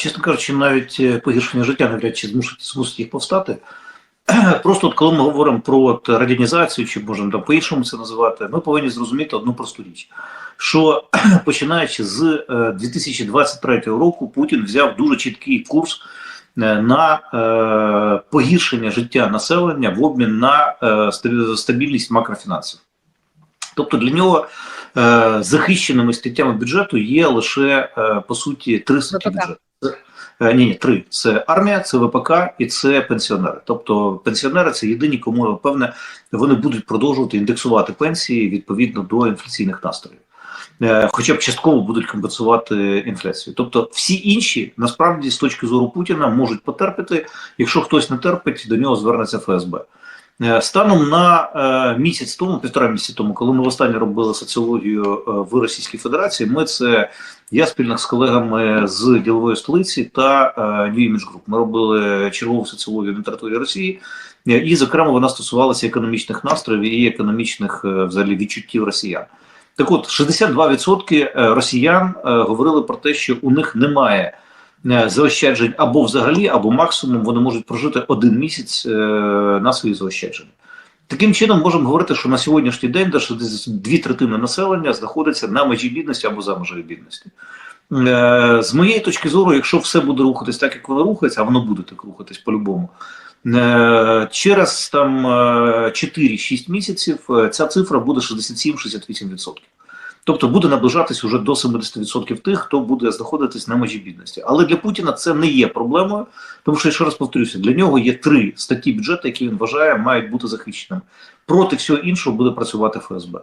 чесно кажучи, навіть е, погіршення життя навряд чи змусить, змусить їх повстати. Просто от коли ми говоримо про от радянізацію, чи можемо там по-іншому це називати, ми повинні зрозуміти одну просту річ, що починаючи з е, 2023 року Путін взяв дуже чіткий курс е, на е, погіршення життя населення в обмін на е, стабільність макрофінансів. Тобто для нього е, захищеними статтями бюджету є лише е, по суті три статті бюджету. Е, Ні, ні, три. Це армія, це ВПК і це пенсіонери. Тобто пенсіонери це єдині, кому певне вони будуть продовжувати індексувати пенсії відповідно до інфляційних настроїв. Е, Хоча б частково будуть компенсувати інфляцію. Тобто, всі інші насправді з точки зору Путіна можуть потерпіти. Якщо хтось не терпить, до нього звернеться ФСБ. Е, Станом на е, місяць тому, півтора місяці тому, коли ми востаннє робили соціологію е, в Російській Федерації, ми це я спільно з колегами з ділової столиці та New Image Group. Ми робили чергову соціологію на території Росії, і, зокрема, вона стосувалася економічних настроїв і економічних взагалі відчуттів росіян. Так от, 62% е, росіян говорили про те, що у них немає заощаджень або взагалі, або максимум вони можуть прожити один місяць е, на свої заощадження. Таким чином, можемо говорити, що на сьогоднішній день десь дві третини населення знаходиться на межі бідності або за межею бідності. Е, З моєї точки зору, якщо все буде рухатись так, як воно рухається, а воно буде так рухатись по-любому, е, через там е, 4-6 місяців е, ця цифра буде 67-68%. Тобто буде наближатись уже до 70% тих, хто буде знаходитись на межі бідності. Але для Путіна це не є проблемою, тому що, ще раз повторюся, для нього є три статті бюджету, які він вважає мають бути захищеними. Проти всього іншого буде працювати ФСБ.